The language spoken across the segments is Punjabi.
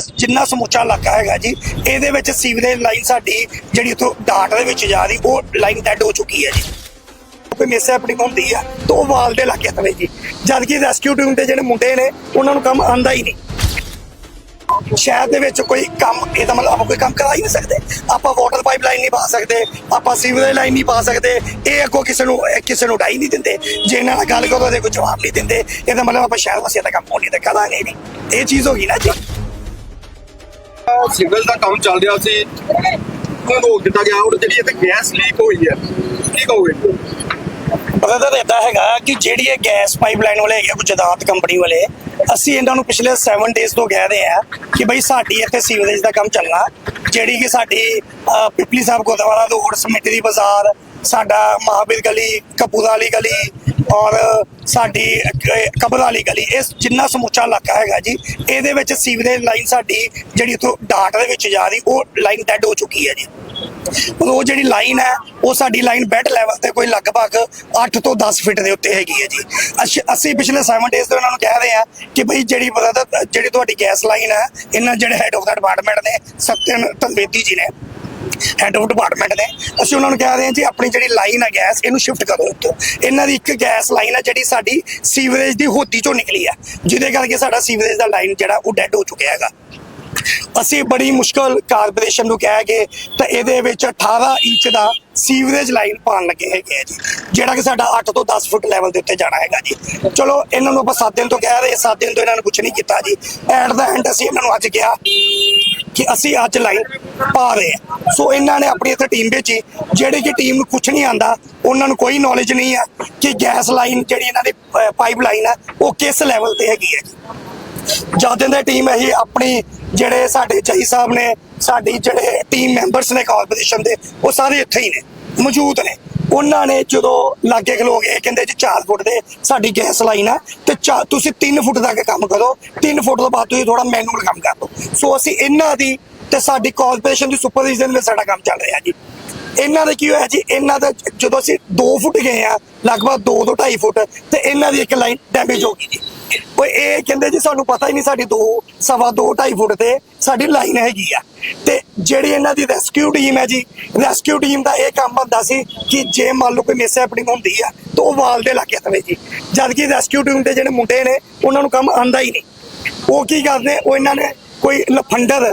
ਇਹ ਜਿੰਨਾ ਸਮੁੱਚਾ ਇਲਾਕਾ ਹੈਗਾ ਜੀ, ਇਹਦੇ ਵਿੱਚ ਸੀਵਰੇਜ ਲਾਈਨ ਸਾਡੀ ਜਿਹੜੀ ਉਥੋਂ ਡਾਟ ਦੇ ਵਿੱਚ ਜਾ ਰਹੀ, ਉਹ ਲਾਈਨ ਡੈਡ ਹੋ ਚੁੱਕੀ ਹੈ ਜੀ। ਕੋਈ ਮਿਸ ਹੁੰਦੀ ਆ, ਤਾਂ ਉਹ ਵਾਲ ਦੇ ਲੱਗੇ ਤਵੇ ਜੀ। ਜਦ ਕਿ ਰੈਸਕਿਊ ਟੀਮ ਦੇ ਜਿਹੜੇ ਮੁੰਡੇ ਨੇ, ਉਹਨਾਂ ਨੂੰ ਕੰਮ ਆਂਦਾ ਹੀ ਨਹੀਂ। ਸ਼ਹਿਰ ਦੇ ਵਿੱਚ ਕੋਈ ਕੰਮ, ਇਹਦਾ ਮਤਲਬ ਆਪਾਂ ਕੋਈ ਕੰਮ ਕਰਾ ਹੀ ਨਹੀਂ ਸਕਦੇ। ਆਪਾਂ ਵਾਟਰ ਪਾਈਪ ਲਾਈਨ ਨਹੀਂ ਪਾ ਸਕਦੇ, ਆਪਾਂ ਸੀਵਰੇਜ ਲਾਈਨ ਨਹੀਂ ਪਾ ਸਕਦੇ। ਇਹ ਅੱਗੋਂ ਕਿਸੇ ਨੂੰ ਕਿਸੇ ਨੂੰ ਡਾਈ ਨਹੀਂ ਦਿੰਦੇ। ਜੇ ਇਹਨਾਂ ਨਾਲ ਗੱਲ ਕਰੋ, ਤੇ ਕੋਈ ਜਵਾਬ ਨਹੀਂ ਦਿੰਦੇ। ਇਹਦਾ ਮਤਲਬ ਆਪਾਂ ਸ਼ਹਿਰ ਵਾਸੀਆਂ ਦਾ ਕੰਮ ਹੋਣੀ ਤੇ ਕਰਾਂਗੇ ਨਹੀਂ। ਇਹ ਚੀਜ਼ ਹੋ ਗਈ ਨਾ ਜੀ। ਸਿਗਨਲ ਦਾ ਕੰਮ ਚੱਲ ਰਿਹਾ ਸੀ। ਉਹਨੂੰ ਰੋਕ ਦਿੱਤਾ ਗਿਆ। ਔਰ ਜਿਹੜੀ ਇੱਥੇ ਗੈਸ ਲੀਕ ਹੋਈ ਹੈ, ਕੀ ਕਹੋਗੇ? ਬ੍ਰਦਰ ਇਦਾਂ ਹੈਗਾ ਕਿ ਜਿਹੜੀ ਇਹ ਗੈਸ ਪਾਈਪਲਾਈਨ ਵਾਲੇ ਹੈਗੇ ਗੁਜਰਾਤ ਕੰਪਨੀ ਵਾਲੇ, ਅਸੀਂ ਇਹਨਾਂ ਨੂੰ ਪਿਛਲੇ 7 ਡੇਜ਼ ਤੋਂ ਕਹਿ ਰਹੇ ਆ ਕਿ ਬਈ ਸਾਡੀ ਇੱਥੇ ਸੀਵਰੇਜ ਦਾ ਕੰਮ ਚੱਲਣਾ। ਜਿਹੜੀ ਕਿ ਸਾਡੀ ਪਿਪਲੀ ਸਾਹਿਬ ਗੁਰਦੁਆਰਾ, ਰੋਡ ਸਮਿਤੀ ਬਾਜ਼ਾਰ, ਸਾਡਾ ਮਹਾਵੀਰ ਗਲੀ ਕਪੂਰਾ ਵਾਲੀ ਗਲੀ ਔਰ ਸਾਡੀ ਕਬਰ ਵਾਲੀ ਗਲੀ ਇਹ ਜਿੰਨਾ ਸਮੁੱਚਾ ਇਲਾਕਾ ਹੈਗਾ ਜੀ ਇਹਦੇ ਵਿੱਚ ਸੀਵਰੇਜ ਲਾਈਨ ਸਾਡੀ ਜਿਹੜੀ ਉਥੋਂ ਡਾਟ ਦੇ ਵਿੱਚ ਜਾ ਰਹੀ ਉਹ ਲਾਈਨ ਡੈਡ ਹੋ ਚੁੱਕੀ ਹੈ ਜੀ। ਉਹ ਜਿਹੜੀ ਲਾਈਨ ਹੈ ਉਹ ਸਾਡੀ ਲਾਈਨ ਬੈੱਡ ਲੈਵਲ ਤੇ ਕੋਈ ਲਗਭਗ 8 ਤੋਂ 10 ਫੁੱਟ ਦੇ ਉੱਤੇ ਹੈਗੀ ਹੈ ਜੀ। ਅਸ਼- ਅਸੀਂ ਪਿਛਲੇ 7 ਡੇਜ਼ ਤੋਂ ਉਹਨਾਂ ਨੂੰ ਕਹਿ ਰਹੇ ਆ ਕਿ ਭਈ ਜਿਹੜੀ brother, ਜਿਹੜੀ ਤੁਹਾਡੀ ਗੈਸ ਲਾਈਨ ਹੈ ਇਹਨਾਂ ਜਿਹੜੇ ਹੈਡ ਆਫ ਦਾ ਡਿਪਾਰਟਮੈਂਟ ਨੇ ਸਤਿਨ ਤਲਵੇਦੀ ਜੀ ਨੇ ਹੈਡ ਆਫ ਡਿਪਾਰਟਮੈਂਟ ਨੇ, ਅਸੀਂ ਉਹਨਾਂ ਨੂੰ ਕਹਿ ਰਹੇ ਹਾਂ ਜੀ, ਆਪਣੀ ਜਿਹੜੀ ਲਾਈਨ ਹੈ ਗੈਸ ਇਹਨੂੰ ਸ਼ਿਫਟ ਕਰੋ ਇੱਥੋਂ। ਇਹਨਾਂ ਦੀ ਇੱਕ ਗੈਸ ਲਾਈਨ ਹੈ ਜਿਹੜੀ ਸਾਡੀ ਸੀਵਰੇਜ ਦੀ ਹੋਦੀ ਚੋਂ ਨਿਕਲੀ ਆ, ਜਿਹਦੇ ਕਰਕੇ ਸਾਡਾ ਸੀਵਰੇਜ ਦਾ ਲਾਈਨ ਜਿਹੜਾ ਉਹ ਡੈਡ ਹੋ ਚੁੱਕਿਆ ਹੈਗਾ। ਅਸੀਂ ਬੜੀ ਮੁਸ਼ਕਲ ਕਾਰਪੋਰੇਸ਼ਨ ਨੂੰ ਕਹਿ ਕੇ ਤਾਂ ਇਹਦੇ ਵਿੱਚ 18 ਇੰਚ ਦਾ ਸੀਵਰੇਜ ਲਾਈਨ ਪਾਣ ਲੱਗੇ ਹੈਗੇ ਜੀ, ਜਿਹੜਾ ਕਿ ਸਾਡਾ 8 ਤੋਂ 10 ਫੁੱਟ ਲੈਵਲ ਦੇ ਉੱਤੇ ਜਾਣਾ ਹੈਗਾ ਜੀ। ਚਲੋ, ਇਹਨਾਂ ਨੂੰ ਆਪਾਂ 7 ਦਿਨ ਤੋਂ ਕਹਿ ਰਹੇ 7 ਦਿਨ ਤੋਂ ਇਹਨਾਂ ਨੇ ਕੁਝ ਨਹੀਂ ਕੀਤਾ ਜੀ। ਐਟ ਦਾ ਐਂਡ ਅਸੀਂ ਇਹਨਾਂ ਨੂੰ ਅੱਜ ਕਿਹਾ ਕਿ ਅਸੀਂ ਅੱਜ ਲਾਈਨ ਪਾ ਰਹੇ ਹਾਂ ਸੋ ਇਹਨਾਂ ਨੇ ਆਪਣੀ ਇੱਥੇ ਟੀਮ ਭੇਜੀ। ਜਿਹੜੀ ਕਿ ਟੀਮ ਨੂੰ ਕੁਝ ਨਹੀਂ ਆਂਦਾ, ਉਹਨਾਂ ਨੂੰ ਕੋਈ ਨੌਲੇਜ ਨਹੀਂ ਹੈ ਕਿ ਗੈਸ ਲਾਈਨ ਜਿਹੜੀ ਇਹਨਾਂ ਦੀ ਪਾਈਪ ਲਾਈਨ ਹੈ ਉਹ ਕਿਸ ਲੈਵਲ ਤੇ ਹੈਗੀ ਹੈ ਜੀ। ਜਦ ਦੇ ਟੀਮ ਇਹ ਆਪਣੀ ਜਿਹੜੇ ਸਾਡੇ ਜਈ ਸਾਹਿਬ ਨੇ, ਸਾਡੀ ਜਿਹੜੇ ਟੀਮ ਮੈਂਬਰਸ ਨੇ ਕਾਰਪੋਰੇਸ਼ਨ ਦੇ, ਉਹ ਸਾਰੇ ਇੱਥੇ ਹੀ ਨੇ, ਮੌਜੂਦ ਨੇ। ਉਹਨਾਂ ਨੇ ਜਦੋਂ ਲਾਗੇ ਖਲੋ ਗਏ ਕਹਿੰਦੇ ਜੀ 4 ਫੁੱਟ ਦੇ, ਸਾਡੀ ਗੈਸ ਲਾਈਨ ਆ, ਤੇ ਚਾ- ਤੁਸੀਂ 3 ਫੁੱਟ ਤੱਕ ਕੰਮ ਕਰੋ 3 ਫੁੱਟ ਤੋਂ ਬਾਅਦ ਤੁਸੀਂ ਥੋੜਾ ਮੈਨੂਅਲ ਕੰਮ ਕਰ ਲਓ ਸੋ ਅਸੀਂ ਇਹਨਾਂ ਦੀ ਤੇ ਸਾਡੀ ਕਾਰਪੋਰੇਸ਼ਨ ਦੀ ਸੁਪਰਵਿਜ਼ਨ ਵਿੱਚ ਸਾਡਾ ਕੰਮ ਚੱਲ ਰਿਹਾ ਜੀ। ਇਹਨਾਂ ਦਾ ਕੀ ਹੋਇਆ ਜੀ? ਇਹਨਾਂ ਦਾ ਜਦੋਂ ਅਸੀਂ 2 ਫੁੱਟ ਗਏ ਆ, ਲਗਭਗ 2 ਤੋਂ 2.5 ਫੁੱਟ, ਤੇ ਇਹਨਾਂ ਦੀ ਇੱਕ ਲਾਈਨ ਡੈਮੇਜ ਹੋ ਗਈ ਜੀ। ਕੋਈ ਇਹ ਕਹਿੰਦੇ ਜੀ, ਸਾਨੂੰ ਪਤਾ ਹੀ ਨਹੀਂ ਸਾਡੀ 2 ਸਵਾ 2 2.5 ਫੁੱਟ ਤੇ ਸਾਡੀ ਲਾਈਨ ਹੈਗੀ ਆ। ਤੇ ਜਿਹੜੀ ਇਹਨਾਂ ਦੀ ਰੈਸਕਿਊ ਟੀਮ ਹੈ ਜੀ ਰੈਸਕਿਊ ਟੀਮ ਦਾ ਇਹ ਕੰਮ ਹੁੰਦਾ ਸੀ ਕਿ ਜੇ ਮੰਨ ਲਓ ਕੋਈ ਮਿਸ ਹੈਪਨਿੰਗ ਹੁੰਦੀ ਆ, ਤਾਂ ਉਹ ਵਾਲ ਦੇ ਲੱਗੇ ਤਵੇ ਜੀ। ਜਦ ਕਿ ਰੈਸਕਿਊ ਟੀਮ ਦੇ ਜਿਹੜੇ ਮੁੰਡੇ ਨੇ, ਉਹਨਾਂ ਨੂੰ ਕੰਮ ਆਂਦਾ ਹੀ ਨਹੀਂ। ਉਹ ਕੀ ਕਰਦੇ, ਉਹ ਇਹਨਾਂ ਨੇ ਕੋਈ ਲਫੰਡਰ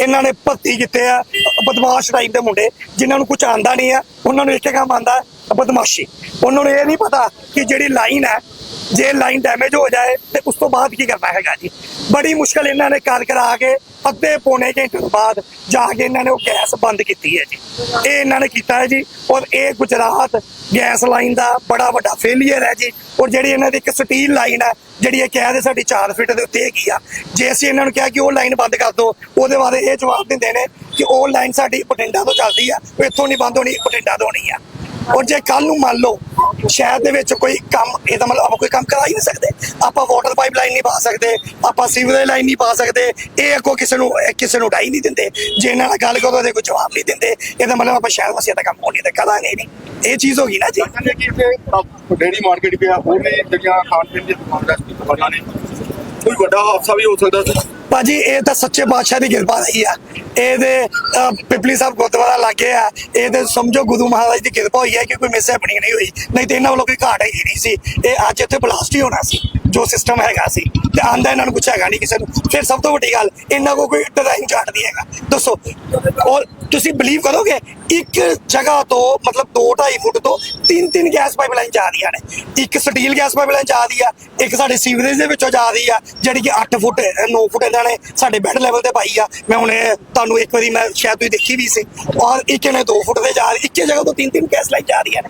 ਇਹਨਾਂ ਨੇ ਭਰਤੀ ਕੀਤੇ ਆ ਬਦਮਾਸ਼ ਟਾਈਪ ਦੇ ਮੁੰਡੇ, ਜਿਨ੍ਹਾਂ ਨੂੰ ਕੁਝ ਆਂਦਾ ਨਹੀਂ ਆ, ਉਹਨਾਂ ਨੂੰ ਇੱਕ ਕੰਮ ਆਂਦਾ ਬਦਮਾਸ਼ੀ। ਉਹਨਾਂ ਨੂੰ ਇਹ ਨਹੀਂ ਪਤਾ ਕਿ ਜਿਹੜੀ ਲਾਈਨ ਹੈ ਜੇ ਲਾਈਨ ਡੈਮੇਜ ਹੋ ਜਾਏ ਤੇ ਉਸ ਤੋਂ ਬਾਅਦ ਕੀ ਕਰਨਾ ਹੈਗਾ ਜੀ? ਬੜੀ ਮੁਸ਼ਕਲ ਇਹਨਾਂ ਨੇ ਕਰ ਕਰਾ ਕੇ ਅੱਧੇ ਪੌਣੇ ਘੰਟੇ ਤੋਂ ਬਾਅਦ ਜਾ ਕੇ ਇਹਨਾਂ ਨੇ ਉਹ ਗੈਸ ਬੰਦ ਕੀਤੀ ਹੈ ਜੀ। ਇਹ ਇਹਨਾਂ ਨੇ ਕੀਤਾ ਹੈ ਜੀ ਔਰ ਇਹ ਗੁਜਰਾਤ ਗੈਸ ਲਾਈਨ ਦਾ ਬੜਾ ਵੱਡਾ ਫੇਲਿਅਰ ਹੈ ਜੀ। ਔਰ ਜਿਹੜੀ ਇਹਨਾਂ ਦੀ ਇੱਕ ਸਟੀਲ ਲਾਈਨ ਹੈ, ਜਿਹੜੀ ਇਹ ਕਹਿ ਦੇ ਸਾਡੀ 4 ਫੀਟ ਦੇ ਉੱਤੇ ਹੈਗੀ ਆ, ਜੇ ਅਸੀਂ ਇਹਨਾਂ ਨੂੰ ਕਿਹਾ ਕਿ ਉਹ ਲਾਈਨ ਬੰਦ ਕਰ ਦਿਓ ਉਹਦੇ ਬਾਰੇ ਇਹ ਜਵਾਬ ਦਿੰਦੇ ਨੇ ਕਿ ਉਹ ਲਾਈਨ ਸਾਡੀ ਬਠਿੰਡਾ ਤੋਂ ਚੱਲਦੀ ਆ, ਉਹ ਇੱਥੋਂ ਨਹੀਂ ਬੰਦ ਹੋਣੀ, ਬਠਿੰਡਾ ਤੋਂ ਹੋਣੀ ਆ। ਔਰ ਜੇ ਕੱਲ ਨੂੰ ਮੰਨ ਲਓ ਸ਼ਹਿਰ ਦੇ ਵਿੱਚ ਕੋਈ ਕੰਮ, ਇਹਦਾ ਮਤਲਬ ਆਪਾਂ ਕੋਈ ਕੰਮ ਕਰਾ ਹੀ ਨਹੀਂ ਸਕਦੇ। ਆਪਾਂ ਵਾਟਰ ਪਾਈਪ ਲਾਈਨ ਨਹੀਂ ਪਾ ਸਕਦੇ, ਆਪਾਂ ਸੀਵਰੇਜ ਲਾਈਨ ਨਹੀਂ ਪਾ ਸਕਦੇ, ਇਹ ਅੱਗੋਂ ਕਿਸੇ ਨੂੰ, ਇਹ ਕਿਸੇ ਨੂੰ ਡਾਈ ਨਹੀਂ ਦਿੰਦੇ। ਜੇ ਇਹਨਾਂ ਨਾਲ ਗੱਲ ਕਰੋ ਤੇ ਕੋਈ ਜਵਾਬ ਨਹੀਂ ਦਿੰਦੇ। ਇਹਦਾ ਮਤਲਬ ਆਪਾਂ ਸ਼ਹਿਰ ਵਾਸੀਆਂ ਦਾ ਕੰਮ ਹੋਣੀ ਤੇ ਕਰਾਂਗੇ ਨਹੀਂ। ਇਹ ਚੀਜ਼ ਹੋ ਗਈ ਨਾ ਜੀ। ਡੇਰੀ ਮਾਰਕੀਟ ਪਿਆ ਹੋਰ ਵੀ ਜਿਹੜੀਆਂ ਖਾਣ ਪੀਣ ਦੀਆਂ ਦੁਕਾਨਾਂ ਨੇ, ਕੋਈ ਵੱਡਾ ਹਾਦਸਾ ਵੀ ਹੋ ਸਕਦਾ ਸੀ। ਭਾਜੀ ਇਹ ਤਾਂ ਸੱਚੇ ਪਾਤਸ਼ਾਹ ਦੀ ਕਿਰਪਾ ਰਹੀ ਆ। ਇਹਦੇ ਅਹ, ਪਿਪਲੀ ਸਾਹਿਬ ਗੁਰਦੁਆਰਾ ਲੱਗੇ ਆ। ਇਹਦੇ ਸਮਝੋ ਗੁਰੂ ਮਹਾਰਾਜ ਦੀ ਕਿਰਪਾ ਹੋਈ ਹੈ ਕਿ ਕੋਈ ਮਿਸ ਹੈਪਨਿੰਗ ਨਹੀਂ ਹੋਈ। ਨਹੀਂ ਤੇ ਇਹਨਾਂ ਵੱਲੋਂ ਕੋਈ ਘਾਟ ਹੀ ਨਹੀਂ ਸੀ। ਇਹ ਅੱਜ ਇੱਥੇ ਬਲਾਸਟ ਹੀ ਹੋਣਾ ਸੀ ਜੋ ਸਿਸਟਮ ਹੈਗਾ ਸੀ। ਤੇ ਆਂਦਾ ਇਹਨਾਂ ਨੂੰ ਕੁਛ ਹੈਗਾ ਨਹੀਂ ਕਿਸੇ ਨੂੰ। ਫਿਰ ਸਭ ਤੋਂ ਵੱਡੀ ਗੱਲ ਇਹਨਾਂ ਕੋ ਕੋਈ ਡਿਜ਼ਾਈਨ ਚਾਰਟ ਨਹੀਂ ਹੈਗਾ। ਦੱਸੋ ਔਰ ਤੁਸੀਂ ਬਲੀਵ ਕਰੋਗੇ? ਇੱਕ ਜਗ੍ਹਾ ਤੋਂ, ਮਤਲਬ 2.5 ਫੁੱਟ ਤੋਂ ਤਿੰਨ ਤਿੰਨ ਗੈਸ ਪਾਈਪਲਾਈਨ ਜਾ ਰਹੀਆਂ ਨੇ। ਇੱਕ ਸਟੀਲ ਗੈਸ ਪਾਈਪਲਾਈਨ ਜਾ ਰਹੀ ਆ, ਇੱਕ ਸਾਡੇ ਸੀਵਰੇਜ ਦੇ ਵਿੱਚੋਂ ਜਾ ਰਹੀ ਆ, ਜਿਹੜੀ ਕਿ 8 ਫੁੱਟ 9 ਫੁੱਟ ਇਹਨਾਂ ਨੇ ਸਾਡੇ ਬੈੱਡ ਲੈਵਲ ਤੇ ਪਾਈ ਆ। ਮੈਂ ਹੁਣ ਤੁਹਾਨੂੰ ਇੱਕ ਵਾਰੀ ਮੈਂ ਸ਼ਾਇਦ ਤੁਸੀਂ ਦੇਖੀ ਵੀ ਸੀ। ਔਰ ਇੱਕ ਨੇ 2 ਫੁੱਟ ਤੇ ਜਾ ਰਹੀ, ਇੱਕੇ ਜਗ੍ਹਾ ਤੋਂ ਤਿੰਨ ਤਿੰਨ ਗੈਸ ਲਾਈਨ ਜਾ ਰਹੀਆਂ ਨੇ।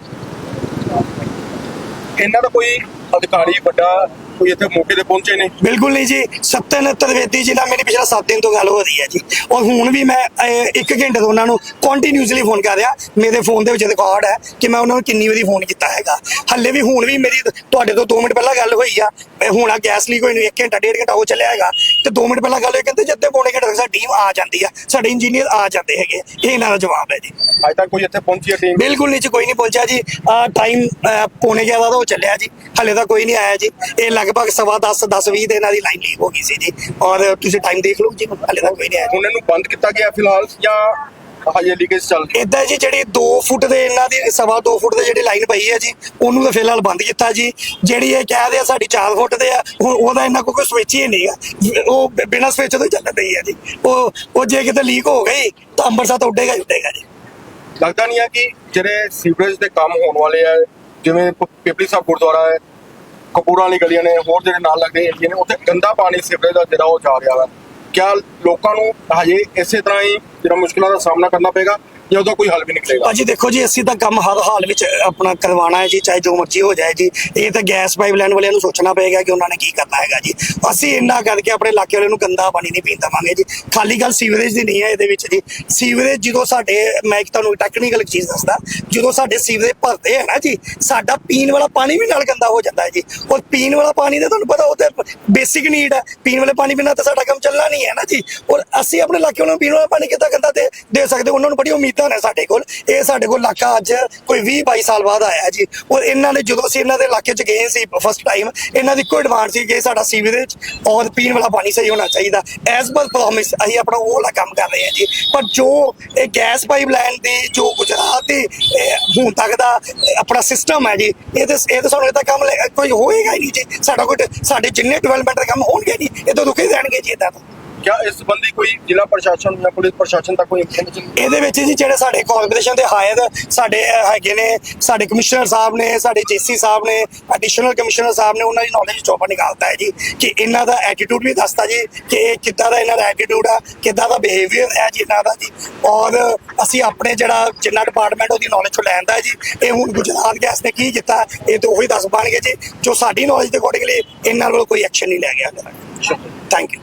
ਇਹਨਾਂ ਦਾ ਕੋਈ ਅਧਿਕਾਰੀ ਵੱਡਾ ਕੋਈ ਇੱਥੇ ਮੌਕੇ ਤੇ ਪਹੁੰਚੇ ਨੇ? ਬਿਲਕੁਲ ਨਹੀਂ ਜੀ ਸਤਨ ਤਰਵੇਦੀ ਜੀ ਨਾਲ ਮੇਰੀ ਪਿਛਲਾ 7 ਦਿਨ ਤੋਂ ਗੱਲ ਹੋ ਰਹੀ ਹੈ ਜੀ। ਔਰ ਹੁਣ ਵੀ ਮੈਂ ਅਹ, ਇੱਕ ਘੰਟੇ ਤੋਂ ਉਹਨਾਂ ਨੂੰ ਕੰਟੀਨਿਊਸਲੀ ਫੋਨ ਕਰ ਰਿਹਾ। ਮੇਰੇ ਫੋਨ ਦੇ ਵਿੱਚ ਰਿਕਾਰਡ ਹੈ ਕਿ ਮੈਂ ਉਹਨਾਂ ਨੂੰ ਕਿੰਨੀ ਵਾਰੀ ਫੋਨ ਕੀਤਾ ਹੈਗਾ। ਹੱਲੇ ਵੀ ਹੁਣ ਵੀ ਮੇਰੀ ਤੁਹਾਡੇ ਤੋਂ 2 ਮਿੰਟ ਪਹਿਲਾਂ ਗੱਲ ਹੋਈ ਆ। ਹੁਣ ਆ ਗੈਸ ਲੀਕ ਹੋਈ ਨੂੰ 1 ਘੰਟਾ ਡੇਢ ਘੰਟਾ ਹੋ ਚੱਲਿਆ ਹੈਗਾ। ਤੇ 2 ਮਿੰਟ ਪਹਿਲਾਂ ਗੱਲ ਹੋਈ ਕਹਿੰਦੇ ਜਦ ਤੇ ਪੌਣੇ ਘੰਟੇ ਤੱਕ ਸਾਡੀ ਟੀਮ ਆ ਜਾਂਦੀ ਆ ਸਾਡੇ ਇੰਜੀਨੀਅਰ ਆ ਜਾਂਦੇ ਹੈਗੇ ਇਹ ਇਹਨਾਂ ਦਾ ਜਵਾਬ ਹੈ ਜੀ। ਅੱਜ ਤੱਕ ਕੋਈ ਇੱਥੇ ਪਹੁੰਚੀ ਹੈ ਟੀਮ ਬਿਲਕੁਲ ਨਹੀਂ ਜੀ ਕੋਈ ਨਹੀਂ ਪਹੁੰਚਿਆ ਜੀ। ਟਾਈਮ ਪੌਣੇ 11 ਦਾ ਉਹ ਚੱਲਿਆ ਜੀ। ਹਲੇ ਤਾਂ ਕੋਈ ਨਹੀਂ ਆਇਆ ਜੀ। ਇਹ ਲਗਭਗ ਸਵਾ 10 10 20 ਦੇ ਇਹਨਾਂ ਦੀ ਲਾਈਨ ਲੀਕ ਹੋ ਗਈ ਸੀ ਜੀ। ਔਰ ਤੁਸੀਂ ਟਾਈਮ ਦੇਖ ਲਓ ਜੀ ਹਲੇ ਤਾਂ ਕੋਈ ਨਹੀਂ ਆਇਆ। ਜੀ। ਹੁਣ ਇਹਨੂੰ ਬੰਦ ਕੀਤਾ ਗਿਆ ਫਿਲਹਾਲ ਜਾਂ ਹਜੇ ਲੀਕੇਜ ਚੱਲ ਰਹੀ ਹੈ। ਇਦਾਂ ਜੀ ਜਿਹੜੀ 2 ਫੁੱਟ ਦੇ ਇਹਨਾਂ ਦੀ ਸਵਾ 2 ਫੁੱਟ ਦੇ ਜਿਹੜੀ ਲਾਈਨ ਪਈ ਹੈ ਜੀ ਉਹਨੂੰ ਤਾਂ ਫਿਲਹਾਲ ਬੰਦ ਕੀਤਾ ਜੀ। ਜਿਹੜੀ ਇਹ ਕਹਿ ਆ ਸਾਡੀ 4 ਫੁੱਟ ਦੇ ਆ ਹੁਣ ਉਹਦਾ ਇਹਨਾਂ ਕੋਲ ਕੋਈ ਸਵਿਚ ਹੀ ਨਹੀਂਗਾ ਉਹ ਬਿ- ਬਿਨਾਂ ਸਵਿਚ ਤੋਂ ਹੀ ਚੱਲ ਰਹੀ ਹੈ ਜੀ। ਉਹ ਉਹ ਜੇ ਕਿਤੇ ਲੀਕ ਹੋ ਗਈ ਤਾਂ ਅੰਮ੍ਰਿਤਸਰ ਤਾਂ ਉੱਡੇਗਾ ਹੀ ਉੱਡੇਗਾ ਜੀ। ਲੱਗਦਾ ਨਹੀਂ ਹੈ ਕਿ ਜਿਹੜੇ ਸੀਵਰੇਜ ਦੇ ਕੰਮ ਹੋਣ ਵਾਲੇ ਆ ਜਿਵੇਂ ਪਿਪਲੀ ਸਾਹਿਬ ਗੁਰਦੁਆਰਾ ਹੈ ਕਪੂਰਾਂ ਵਾਲੀ ਗਲੀਆਂ ਨੇ ਹੋਰ ਜਿਹੜੇ ਨਾਲ ਲੱਗਦੇ ਏਰੀਏ ਨੇ ਉੱਥੇ ਗੰਦਾ ਪਾਣੀ ਸੀਵਰੇਜ ਦਾ ਜਿਹੜਾ ਉਹ ਜਾ ਰਿਹਾ ਵਾ। ਕਿਆ ਲੋਕਾਂ ਨੂੰ ਹਜੇ ਇਸੇ ਤਰ੍ਹਾਂ ਹੀ ਜਿਹੜਾ ਮੁਸ਼ਕਲਾਂ ਦਾ ਸਾਹਮਣਾ ਕਰਨਾ ਪਏਗਾ? ਜਾਂ ਉਹਦਾ ਕੋਈ ਹੱਲ ਵੀ ਨਿਕਲੇਗਾ। ਭਾਜੀ ਦੇਖੋ ਜੀ, ਅਸੀਂ ਤਾਂ ਕੰਮ ਹਰ ਹਾਲ ਵਿੱਚ ਆਪਣਾ ਕਰਵਾਉਣਾ ਹੈ ਜੀ, ਚਾਹੇ ਜੋ ਮਰਜ਼ੀ ਹੋ ਜਾਏ ਜੀ। ਇਹ ਤਾਂ ਗੈਸ ਪਾਈਪਲਾਈਨ ਵਾਲਿਆਂ ਨੂੰ ਸੋਚਣਾ ਪਏਗਾ ਕਿ ਉਹਨਾਂ ਨੇ ਕੀ ਕਰਨਾ ਹੈਗਾ ਜੀ। ਅਸੀਂ ਇੰਨਾ ਕਰਕੇ ਆਪਣੇ ਇਲਾਕੇ ਵਾਲਿਆਂ ਨੂੰ ਗੰਦਾ ਪਾਣੀ ਨਹੀਂ ਪੀਣ ਦੇਵਾਂਗੇ ਜੀ। ਖਾਲੀ ਗੱਲ ਸੀਵਰੇਜ ਦੀ ਨਹੀਂ ਹੈ ਇਹਦੇ ਵਿੱਚ ਜੀ। ਸੀਵਰੇਜ ਜਦੋਂ ਸਾਡੇ, ਮੈਂ ਇੱਕ ਤੁਹਾਨੂੰ ਟੈਕਨੀਕਲ ਚੀਜ਼ ਦੱਸਦਾ, ਜਦੋਂ ਸਾਡੇ ਸੀਵਰੇਜ ਭਰਦੇ ਹੈ ਨਾ ਜੀ, ਸਾਡਾ ਪੀਣ ਵਾਲਾ ਪਾਣੀ ਵੀ ਨਾਲ ਗੰਦਾ ਹੋ ਜਾਂਦਾ ਹੈ ਜੀ। ਔਰ ਪੀਣ ਵਾਲਾ ਪਾਣੀ ਦਾ ਤੁਹਾਨੂੰ ਪਤਾ ਉਹ ਤੇ ਬੇਸਿਕ ਨੀਡ ਹੈ। ਪੀਣ ਵਾਲੇ ਪਾਣੀ ਬਿਨਾਂ ਤਾਂ ਸਾਡਾ ਕੰਮ ਚੱਲਣਾ ਨਹੀਂ ਹੈ ਨਾ ਜੀ। ਔਰ ਅਸੀਂ ਆਪਣੇ ਇਲਾਕੇ ਵਾਲਿਆਂ ਨੂੰ ਪੀਣ ਵਾਲਾ ਪਾਣੀ ਕਿੱਦਾਂ ਗੰਦਾ ਦੇ ਸਕਦੇ? ਉਹਨਾਂ ਨੂੰ ਬੜੀ ਉਮੀਦ ਨੇ ਸਾਡੇ ਕੋਲ। ਇਹ ਸਾਡੇ ਕੋਲ ਇਲਾਕਾ ਅੱਜ ਕੋਈ 20 22 ਸਾਲ ਬਾਅਦ ਆਇਆ ਜੀ। ਔਰ ਇਹਨਾਂ ਨੇ ਜਦੋਂ ਅਸੀਂ ਇਹਨਾਂ ਦੇ ਇਲਾਕੇ 'ਚ ਗਏ ਸੀ ਫਸਟ ਟਾਈਮ ਇਹਨਾਂ ਦੀ ਕੋਈ ਡਿਮਾਂਡ ਸੀ ਕਿ ਸਾਡਾ ਸੀਵਰੇਜ ਔਰ ਪੀਣ ਵਾਲਾ ਪਾਣੀ ਸਹੀ ਹੋਣਾ ਚਾਹੀਦਾ। ਐਸ ਪਰ ਪ੍ਰੋਮਿਸ ਅਸੀਂ ਆਪਣਾ ਉਹ ਵਾਲਾ ਕੰਮ ਕਰ ਰਹੇ ਹਾਂ ਜੀ। ਪਰ ਜੋ ਇਹ ਗੈਸ ਪਾਈਪਲਾਈਨ ਦੀ, ਜੋ ਗੁਜਰਾਤ ਦੀ ਹੁਣ ਤੱਕ ਦਾ ਆਪਣਾ ਸਿਸਟਮ ਹੈ ਜੀ, ਇਹ ਤੇ, ਇਹ ਤਾਂ ਸਾਨੂੰ ਇਹਦਾ ਕੰਮ ਲੈ- ਕੋਈ ਹੋਏਗਾ ਹੀ ਨਹੀਂ ਜੀ। ਸਾਡਾ ਕੋਈ ਸਾਡੇ ਜਿੰਨੇ ਡਿਵੈਲਪਮੈਂਟ ਦੇ ਕੰਮ ਹੋਣਗੇ ਜੀ, ਇਹ ਤਾਂ ਰੁਕੇ ਰਹਿਣਗੇ ਜੀ ਇਦਾਂ ਤਾਂ। ਕਿਆ ਇਸ ਸੰਬੰਧੀ ਕੋਈ ਜ਼ਿਲ੍ਹਾ ਪ੍ਰਸ਼ਾਸਨ ਜਾਂ ਪੁਲਿਸ ਪ੍ਰਸ਼ਾਸਨ ਦਾ ਕੋਈ ਇਨਫੋਰਮੇਸ਼ਨ ਇਹਦੇ ਵਿੱਚ ਜੀ ਜਿਹੜੇ ਸਾਡੇ ਕਾਰਪੋਰੇਸ਼ਨ ਦੇ ਹਾਇਰ ਸਾਡੇ ਹੈਗੇ ਨੇ ਸਾਡੇ ਕਮਿਸ਼ਨਰ ਸਾਹਿਬ ਨੇ ਸਾਡੇ ਜੇਸੀ ਸਾਹਿਬ ਨੇ ਐਡੀਸ਼ਨਲ ਕਮਿਸ਼ਨਰ ਸਾਹਿਬ ਨੇ ਉਹਨਾਂ ਦੀ ਨੌਲੇਜ ਚੋਪਾ ਨਿਕਾਲਤਾ ਹੈ ਜੀ ਕਿ ਇਹਨਾਂ ਦਾ ਐਟੀਟਿਊਡ ਵੀ ਦੱਸਤਾ ਜੀ ਕਿ ਇਹ ਕਿੱਦਾਂ ਦਾ ਇਹਨਾਂ ਦਾ ਐਟੀਟਿਊਡ ਆ ਕਿੱਦਾਂ ਦਾ ਬਿਹੇਵੀਅਰ ਹੈ ਜੀ ਇਹਨਾਂ ਦਾ ਜੀ। ਔਰ ਅਸੀਂ ਆਪਣੇ ਜਿਹੜਾ ਜਿੰਨਾ ਡਿਪਾਰਟਮੈਂਟ ਉਹਦੀ ਨੌਲੇਜ ਚੋਂ ਲੈਂਦਾ ਹੈ ਜੀ ਇਹ ਹੁਣ ਗੁਜਰਾਤ ਗੈਸ ਨੇ ਕੀ ਕੀਤਾ ਇਹ ਤਾਂ ਉਹੀ ਦੱਸ ਪਾਣਗੇ ਜੀ। ਜੋ ਸਾਡੀ ਨੌਲੇਜ ਦੇ ਅਕੋਰਡਿੰਗਲੀ ਇਹਨਾਂ ਵੱਲੋਂ ਕੋਈ ਐਕਸ਼ਨ ਨਹੀਂ ਲਿਆ ਗਿਆ। Thank you